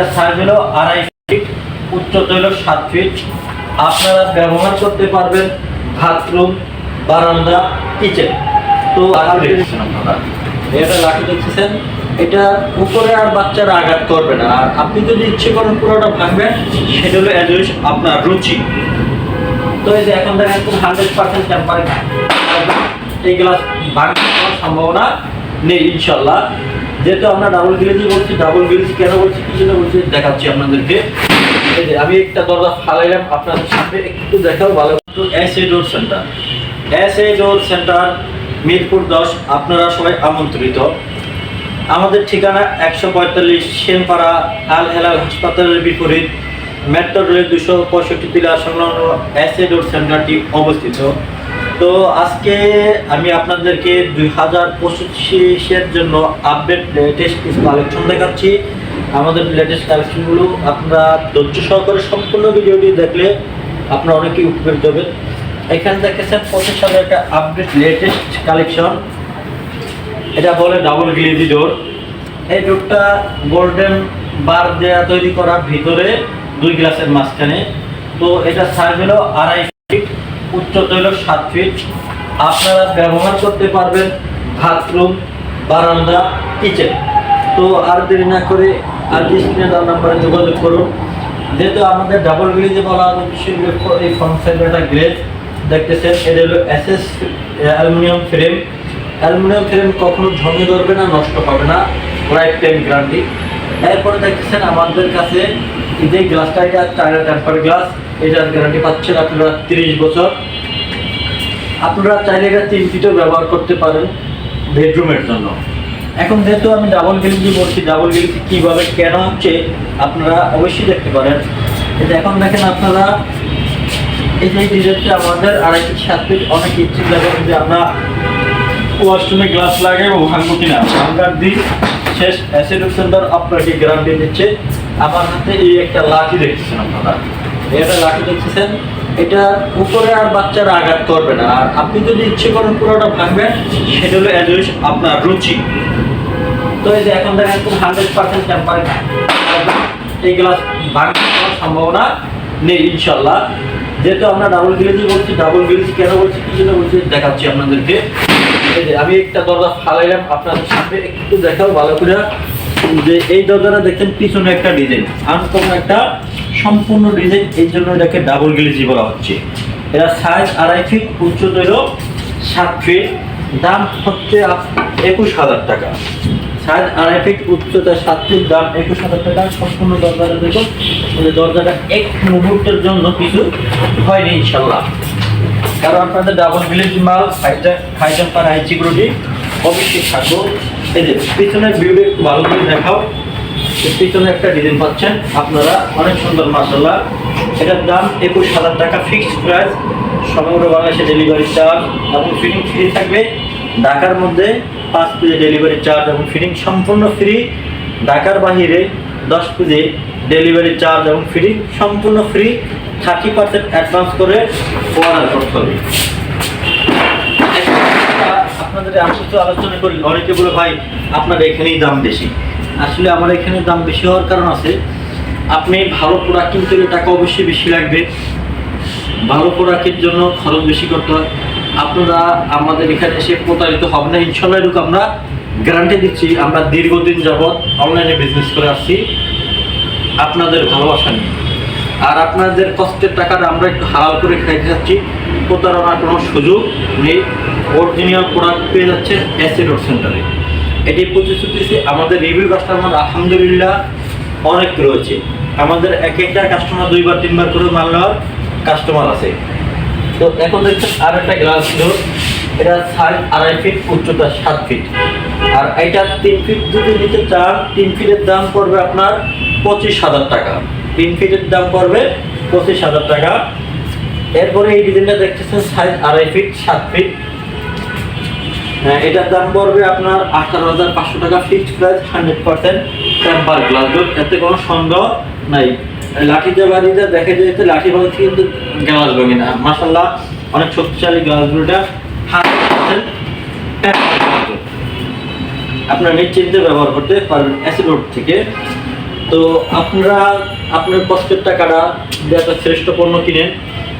এটা সাইজ হলো আড়াই ফিট উচ্চতা হলো সাত ফিট আপনারা ব্যবহার করতে পারবেন বাথরুম বারান্দা কিচেন তো এটা লাঠি দেখতেছেন এটা উপরে আর বাচ্চারা আঘাত করবে না। আর আপনি যদি ইচ্ছে করেন পুরোটা ভাঙবেন সেটা হলো wish আপনার রুচি। তো এই যে এখন দেখেন খুব হান্ড্রেড পার্সেন্ট টেম্পারে এই গ্লাস ভাঙার সম্ভাবনা নেই ইনশাল্লাহ। যেহেতু আমরা ডাবল গ্লেজি বলছি ডাবল গ্লেজি কেন বলছি, কি জন্য বলছি, দেখাচ্ছি আপনাদেরকে। আমি একটা দরজা ফালাইলাম আপনাদের সামনে, একটু দেখাও ভালো S A door centre S A door centre Mirpur দশ, আপনারা সবাই আমন্ত্রিত। আমাদের ঠিকানা একশো পঁয়তাল্লিশ সেনপাড়া, আল হেলাল হাসপাতালের বিপরীত। মেট্রো রেলের দুশো পঁয়ষট্টি পিলার সংলগ্ন এসএ রোড সেন্টারটি অবস্থিত। তো আজকে আমি আপনাদেরকে দুই হাজার পঁচিশের জন্য আপডেট লেটেস্ট কিছু কালেকশন দেখাচ্ছি। আমাদের লেটেস্ট কালেকশনগুলো আপনারা ধৈর্য সহকারে সম্পূর্ণ ভিডিওটি দেখলে আপনারা অনেকেই উপকৃত হবেন। এখানে দেখেছেন পঁচিশ সালের একটা আপডেট লেটেস্ট কালেকশন এটা বলে ডাবল গ্লেজি ডোর এই ডোরটা গোল্ডেন বার দেয়া তৈরি করা ভিতরে দুই গ্লাসের মাঝখানে। তো এটা সাইজ হলো আড়াই উচ্চতা হলো সাত ফিট আপনারা ব্যবহার করতে পারবেন বাথরুম বারান্দা কিচেন তো আর দেরি না করে আর স্ক্রিনে দেওয়ার নাম্বারে যোগাযোগ করুন। যেহেতু আমাদের ডাবল গ্লেজে বলা বিশেষ করে এই সাইডে একটা গ্লেজ দেখতেছেন, এটা হলো SS aluminium frame aluminium frame কখনো ঝঙে ধরবে না, নষ্ট হবে না। লাইফ টাইম গ্যারান্টি এরপরে দেখতেছেন আমাদের কাছে যে গ্লাসটা এটা চায়না টেম্পার গ্লাস এটার গ্যারান্টি পাচ্ছেন আপনারা তিরিশ বছর। আপনারা চাইলে এটা তিন ফিটও ব্যবহার করতে পারেন। বেডরুমের জন্য। এখন যেহেতু আমি ডাবল গেলিজি বলছি ডাবল গেলিজি কীভাবে কেন হচ্ছে আপনারা অবশ্যই দেখতে পারেন। এটা এখন দেখেন আপনারা এই যে ডিজাইনটা আমাদের আড়াই ফিট সাত ফিট অনেক ইচ্ছে লাগে যে আমরা ওয়াশরুমে গ্লাস লাগে ও ভাঙবো কিনা ভাঙার দিন শেষ অ্যাসিড সেন্টার আপনাকে গ্যারান্টি দিচ্ছে। আমার হাতে এই একটা লাঠি দেখতেছেন আপনারা। এটা লাঠি দেখতেছেন। এটা উপরে আর বাচ্চারা আঘাত করবে না। আর আপনি যদি ইচ্ছে করেন পুরোটা ভাঙবেন, সেটা হলো as আপনার রুচি। তো এই যে এখন দেখেন খুব হান্ড্রেড পার্সেন্ট টেম্পারে এই গ্লাস ভাঙার সম্ভাবনা নেই, ইনশাল্লাহ। যেহেতু আমরা ডাবল গ্লেজি বলছি ডাবল গ্লেজি কেন বলছি, কি জন্য বলছি, দেখাচ্ছি আপনাদেরকে। আমি একটা দরজা ফালাইলাম, আপনাদের সামনে একটু দেখাও ভালো করে যে এই দরজাটা দেখছেন, পিছনে একটা ডিজাইন, আনকমন একটা সম্পূর্ণ ডিজাইন, এই জন্য এটাকে ডাবল গ্লেজি বলা হচ্ছে। এটা সাইজ আড়াই ফিট উচ্চতা হলো সাত ফিট দাম হচ্ছে একুশ হাজার টাকা। সাইজ আড়াই ফিট উচ্চতা সাত ফিট দাম একুশ হাজার টাকা। সম্পূর্ণ দরজাটা দেখুন দরজাটা এক মুহূর্তের জন্য কিছু হয়নি ইনশাল্লাহ কারণ আপনাদের ডাবল ভিলেজ মাল খাইজাম পার হাই সিকিউরিটি অবশ্যই থাকব। এই যে পিছনের ভিউটা একটু ভালো করে দেখাও। পিছনে একটা ডিজাইন পাচ্ছেন আপনারা, অনেক সুন্দর মাসাল্লাহ এটার দাম একুশ হাজার টাকা ফিক্সড প্রাইস সমগ্র বাংলাদেশে ডেলিভারি চার্জ এবং ফিটিং ফ্রি থাকবে। ঢাকার মধ্যে পাঁচ পেজে ডেলিভারি চার্জ এবং ফিটিং সম্পূর্ণ ফ্রি ঢাকার বাহিরে দশ পেজে ডেলিভারি চার্জ এবং ফিটিং সম্পূর্ণ ফ্রি, থার্টি পার্সেন্ট অ্যাডভান্স করে অর্ডার করতে হবে। আপনাদের কিছু আলোচনা করি। অনেকে বলে, ভাই, আপনার এখানেই দাম বেশি। আসলে আমার এখানে দাম বেশি হওয়ার কারণ আছে, আপনি ভালো প্রোডাক্ট কিনতে গেলে টাকা অবশ্যই বেশি লাগবে। ভালো প্রোডাক্টের জন্য খরচ বেশি করতে হয়। আপনারা আমাদের এখানে এসে প্রতারিত হবে না। ইনশাল্লাহ এরকম আমরা গ্যারান্টি দিচ্ছি। আমরা দীর্ঘদিন যাবৎ অনলাইনে বিজনেস করে আসছি। আপনাদের ভালোবাসা নিয়ে। আর আপনাদের কষ্টের টাকাটা আমরা একটু হালাল করে খাইতে যাচ্ছি প্রতারণার কোনো সুযোগ নেই। অরিজিনাল প্রোডাক্ট পেয়ে যাচ্ছে অ্যাসিড রোড সেন্টারে এটি প্রতিশ্রুতি আমাদের রিভিউ কাস্টমার আলহামদুলিল্লাহ, অনেক রয়েছে। আমাদের এক একটা কাস্টমার দুইবার, তিনবার করে মাল নেওয়ার কাস্টমার আছে। তো এখন দেখছেন আর একটা গ্লাস ডোর এটা সাইজ আড়াই ফিট উচ্চতা সাত ফিট আর এটা তিন ফিট যদি নিতে চান, তিন ফিটের দাম পড়বে আপনার পঁচিশ হাজার টাকা। তিন ফিটের দাম পড়বে পঁচিশ হাজার টাকা। এরপরে এই ডিজাইনটা দেখতেছেন সাইজ আড়াই ফিট সাত ফিট হ্যাঁ, এটার দাম পড়বে আপনার আঠারো হাজার পাঁচশো টাকা fixed price hundred percent temper glass door এতে কোনো সন্দেহ নাই। লাঠিতে বাড়িতে দেখা যায় যে লাঠি ভাঙছে কিন্তু গ্লাস ভাঙে না। মাসাল্লাহ অনেক শক্তিশালী গ্লাস ডোরটা হান্ড্রেড পার্সেন্ট আপনার নিশ্চিন্তে ব্যবহার করতে পারবেন অ্যাসিড থেকে। তো আপনারা আপনার কষ্টের টাকাটা দিয়ে একটা শ্রেষ্ঠ পণ্য কিনেন।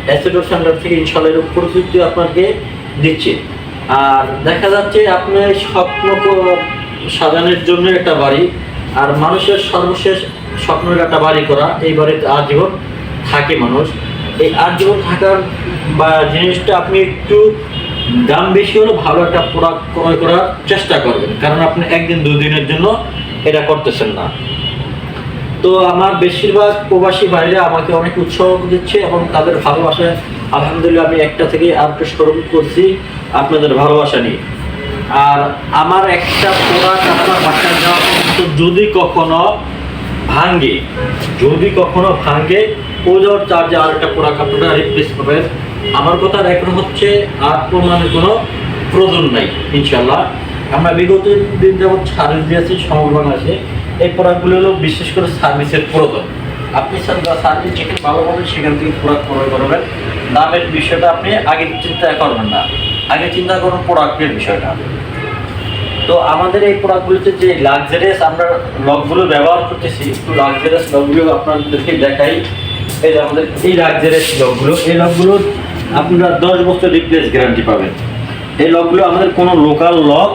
অ্যাসেডোর সেন্টার থেকে ইনশাল্লাহ এর প্রযুক্তি আপনাকে দিচ্ছে। আর দেখা যাচ্ছে আপনার স্বপ্ন সাজানোর জন্য একটা বাড়ি আর মানুষের সর্বশেষ স্বপ্নের একটা বাড়ি করা, এই বাড়িতে আজীবন থাকে মানুষ। এই আজীবন থাকার বা জিনিসটা আপনি একটু দাম বেশি হলে ভালো একটা প্রোডাক্ট ক্রয় করার চেষ্টা করবেন। কারণ আপনি একদিন দুদিনের জন্য এটা করতেছেন না। তো আমার বেশিরভাগ প্রবাসী বাইরে আমাকে অনেক উৎসাহ দিচ্ছে এবং তাদের ভালোবাসায় আলহামদুলিল্লাহ আমি একটা থেকে আর একটা শোরুম করছি আপনাদের ভালোবাসা নিয়ে। আর আমার একটা প্রোডাক্ট আপনার বাসায় যাওয়া যদি কখনো ভাঙ্গে, যদি কখনো ভাঙ্গে, ওজন চার্জে আর একটা প্রোডাক্ট আপনারা রিপ্লেস করবেন। আমার কথা এখন হচ্ছে আর প্রমাণের কোনো প্রয়োজন নাই ইনশাল্লাহ আমরা বিগত দিন যেমন সার্ভিস দিয়েছি সমগ্র বাংলাদেশে। এই প্রোডাক্টগুলো হলো বিশেষ করে সার্ভিসের প্রয়োজন আপনি সার্ভিস যেখানে ভালো পাবেন, সেখান থেকে প্রোডাক্ট ক্রয় করবেন। দামের বিষয়টা আপনি আগে চিন্তা করবেন না। আগে চিন্তা করুন প্রোডাক্টের বিষয়টা। তো আমাদের এই প্রোডাক্টগুলোতে যে লাক্সারিয়াস আমরা লকগুলো ব্যবহার করতেছি, একটু লাক্সারিয়াস লকগুলো আপনাদেরকে দেখাই। এই আমাদের এই লাক্সারিয়াস লকগুলো, এই লকগুলো আপনারা দশ বছর রিপ্লেস গ্যারান্টি পাবেন। এই লকগুলো আমাদের কোনো লোকাল লক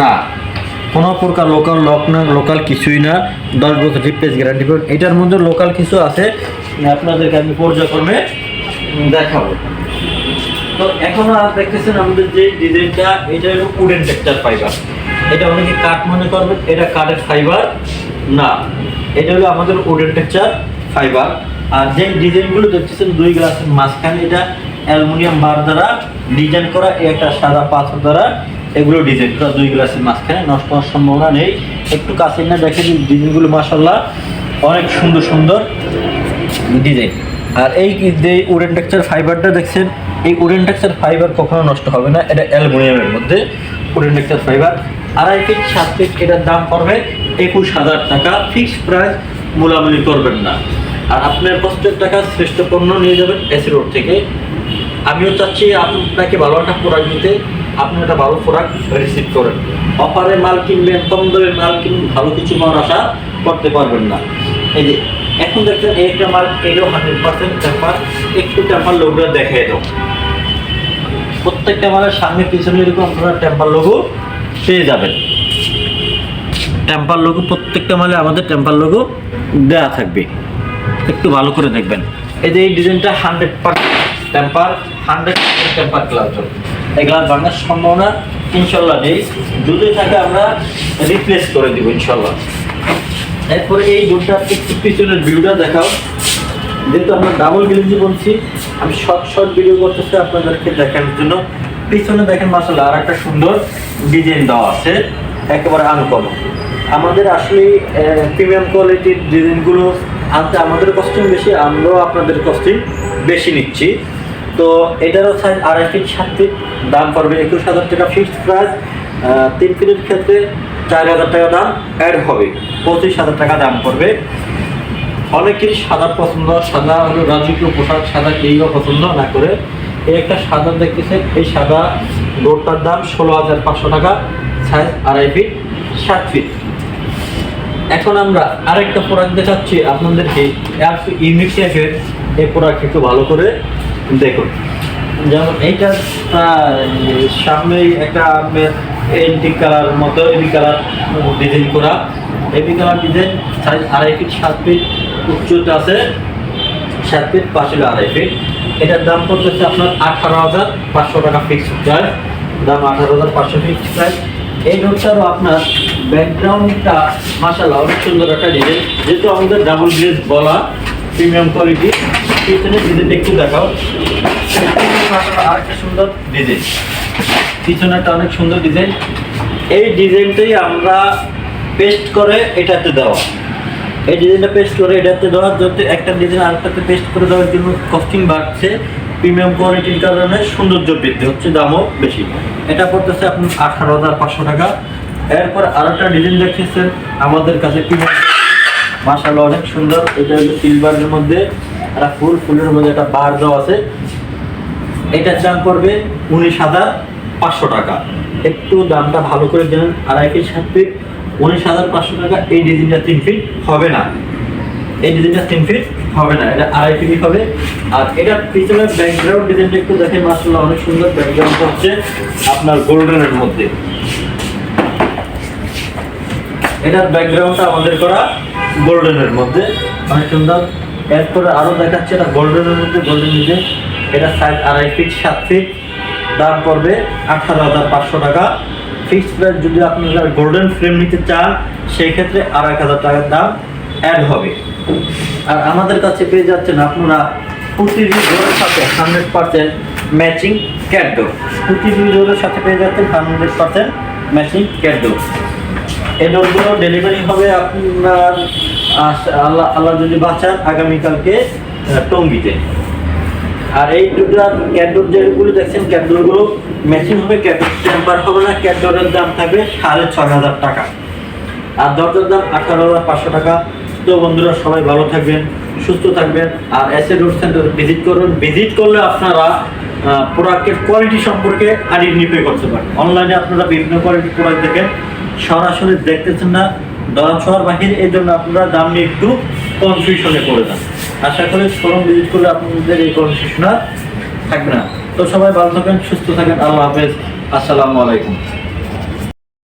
না। কোনো প্রকার লোকাল লক না লোকাল কিছুই না। দশ বছর রিপ্লেস গ্যারান্টি পাবেন এটার মধ্যে লোকাল কিছু আছে, আপনাদেরকে আমি পর্যায়ক্রমে দেখাবো। তো এখন আর দেখতেছেন আমাদের যে ডিজাইনটা, এটা হলো উডেন টেক্সচার ফাইবার এটা অনেকে কাঠ মনে করবেন, এটা কাঠের ফাইবার না। এটা হলো আমাদের উডেন টেক্সচার ফাইবার আর যে ডিজাইনগুলো দেখতেছেন, দুই গ্লাসের মাঝখানে এটা অ্যালুমিনিয়াম বার দ্বারা ডিজাইন করা একটা সাদা পাথর দ্বারা এগুলো ডিজাইন করা দুই গ্লাসের মাঝখানে, নষ্ট হওয়ার সম্ভাবনা নেই। একটু কাছে না দেখেন ডিজাইনগুলো মাসাল্লাহ অনেক সুন্দর সুন্দর ডিজাইন। আর এই যে উডেন টেক্সচার ফাইবারটা দেখছেন, এই উডেন টেক্সচার ফাইবার কখনো নষ্ট হবে না, এটা অ্যালুমিনিয়ামের মধ্যে উডেন টেক্সচার ফাইবার। আড়াই ফিট সাত ফিট এটার দাম পড়বে একুশ হাজার টাকা, ফিক্সড প্রাইস মূলামূলি করবেন না। আর আপনার কষ্টের টাকা শ্রেষ্ঠ পণ্য নিয়ে যাবেন এসি রোড থেকে। আমিও চাচ্ছি আপনাকে ভালো একটা প্রোডাক্ট দিতে। আপনি একটা ভালো প্রোডাক্ট রিসিভ করেন। অফারে মাল কিনবেন, কম দামের মাল কিনবেন, ভালো কিছু পাওয়ার আশা করতে পারবেন না। এই যে, এখন দেখছেন একটা মাল, এটাও হান্ড্রেড পার্সেন্ট টেম্পার একটু টেম্পার লোকরা দেখাই দাও। প্রত্যেকটা মালের সামনে পিছনে এরকম আপনারা টেম্পার লোগো পেয়ে যাবেন। টেম্পার লোগো প্রত্যেকটা মালে আমাদের টেম্পার লোগো দেওয়া থাকবে। একটু ভালো করে দেখবেন। এই যে এই ডিজাইনটা হান্ড্রেড পার্সেন্ট টেম্পার হান্ড্রেড সম্ভাবনা, ইনশাল্লাহ নেই থাকে আমরা রিপ্লেস করে ইনশাল্লাহ। এরপরে এই একটু পিছনের দেখাও। আমরা বলছি, আমি শর্ট ভিডিও আপনাদেরকে দেখানোর জন্য। পিছনে দেখেন মাসাল আর একটা সুন্দর ডিজাইন দেওয়া আছে, একেবারে আনকমন আমাদের আসলে প্রিমিয়াম কোয়ালিটির ডিজাইনগুলো আনতে আমাদের কস্টিং বেশি, আমরাও আপনাদের কস্টিং বেশি নিচ্ছি। তো এটারও সাইজ আড়াই ফিট ফিট দাম পড়বে একুশ হাজার টাকা ফিক্সড প্রাইস তিন ফিটের ক্ষেত্রে চার হাজার টাকা দাম অ্যাড হবে, পঁচিশ হাজার টাকা দাম পড়বে। অনেকেরই সাদা পছন্দ, সাদা হলো রাজকীয় পোশাক, সাদা কেউও পছন্দ না করে। এই একটা সাদা দেখতেছেন, এই সাদা ডোরটার দাম ষোলো হাজার পাঁচশো টাকা সাইজ আড়াই ফিট সাত ফিট এখন আমরা আরেকটা প্রোডাক্ট দেখাচ্ছি আপনাদেরকে ইউনিক টাইপের এই প্রোডাক্ট একটু ভালো করে দেখুন। যেমন এইটা সামনেই একটা আপনার এন্টি কালার মতো এবি কালার ডিজাইন করা। এবি কালার ডিজাইন সাইজ আড়াই ফিট সাত ফিট উচ্চতা আছে, সাত ফিট পাঁচশো আড়াই ফিট এটার দাম পড়তেছে আপনার আঠারো হাজার পাঁচশো টাকা ফিক্সড প্রাইস দাম আঠারো হাজার পাঁচশো ফিক্সড প্রাইস এই নোটটারও আপনার ব্যাকগ্রাউন্ডটা মাসাল্লাহ অনেক সুন্দর একটা ডিজাইন যেহেতু আমাদের ডাবল গ্লেজ বলা প্রিমিয়াম কোয়ালিটি। পিছনে ডিজাইনটা একটু দেখাও। আরেকটা সুন্দর ডিজাইন। পিছনেটা অনেক সুন্দর ডিজাইন। এই ডিজাইনটাই আমরা পেস্ট করে এটাতে দেওয়া। এই ডিজাইনটা পেস্ট করে এটাতে দেওয়ার জন্য একটা ডিজাইন আরেকটাতে পেস্ট করে দেওয়ার জন্য কস্টিং বাড়ছে। প্রিমিয়াম কোয়ালিটির কারণে সৌন্দর্য বৃদ্ধি হচ্ছে, দামও বেশি। এটা পড়তেছে আপনার আঠারো হাজার পাঁচশো টাকা। এরপর আরেকটা ডিজাইন দেখতেছেন, আমাদের কাছে প্রিমিয়াম মাশাআল্লাহ, অনেক সুন্দর। এটা হচ্ছে সিলভারের মধ্যে একটা ফুল, ফুলের মধ্যে একটা বার দেওয়া আছে। এটার দাম পড়বে উনিশ হাজার পাঁচশো টাকা। একটু দামটা ভালো করে জানেন আড়াই ফিট, সাত ফিট। উনিশ হাজার পাঁচশো টাকা, এই ডিজাইনটা তিন ফিট হবে না। এই ডিজাইনটা তিন ফিট হবে না, এটা আড়াই ফিট হবে। আর এটা পিছনের ব্যাকগ্রাউন্ড ডিজাইনটা একটু দেখেন মাসাল্লাহ অনেক সুন্দর ব্যাকগ্রাউন্ড হচ্ছে আপনার গোল্ডেনের মধ্যে। এটার ব্যাকগ্রাউন্ডটা আমাদের করা গোল্ডেনের মধ্যে। অনেক সুন্দর। এরপরে আরও দেখাচ্ছে এটা গোল্ডেনের মধ্যে। গোল্ডেন ডিজাইন এটা সাইজ আড়াই ফিট সাত ফিট দাম পড়বে আঠারো হাজার পাঁচশো টাকা। ফিক্সড প্রাইস যদি আপনারা গোল্ডেন ফ্রেম নিতে চান, সেই ক্ষেত্রে আড়াই হাজার টাকার দাম অ্যাড হবে। আর আমাদের কাছে পেয়ে যাচ্ছেন আপনারা প্রতিটি জোরের সাথে হান্ড্রেড পার্সেন্ট ম্যাচিং ক্যাডো প্রতিটি জোরের সাথে পেয়ে যাচ্ছেন হান্ড্রেড পার্সেন্ট ম্যাচিং ক্যাডো এই ডোরগুলো ডেলিভারি হবে আপনার আল্লাহ আল্লাহ যদি বাঁচান আগামীকালকে টঙ্গিতে। আর এই দুটো ক্যাডোর যেগুলো দেখছেন ক্যাডোরগুলো ম্যাচিং হবে ক্যাডোর টেম্পার হবে না ক্যাডোরের দাম থাকবে সাড়ে ছয় হাজার টাকা। আর দরজার দাম আঠারো হাজার পাঁচশো টাকা। তো বন্ধুরা, সবাই ভালো থাকবেন, সুস্থ থাকবেন, আর এসে রোড সেন্টার ভিজিট করবেন ভিজিট করলে আপনারা প্রোডাক্টের কোয়ালিটি সম্পর্কে আইডেন্টিফাই করতে পারেন অনলাইনে আপনারা বিভিন্ন কোয়ালিটি প্রোডাক্ট দেখেন, সরাসরি দেখতেছেন না দরাম শহর বাহির, এই জন্য আপনারা দাম নিয়ে একটু কনফিউশনে পড়ে যান। আশা করি শোরুম ভিজিট করলে আপনাদের এই কনফিউশন থাকবে না। তো সবাই ভালো থাকেন, সুস্থ থাকেন, আল্লাহ হাফেজ। আসসালামু আলাইকুম।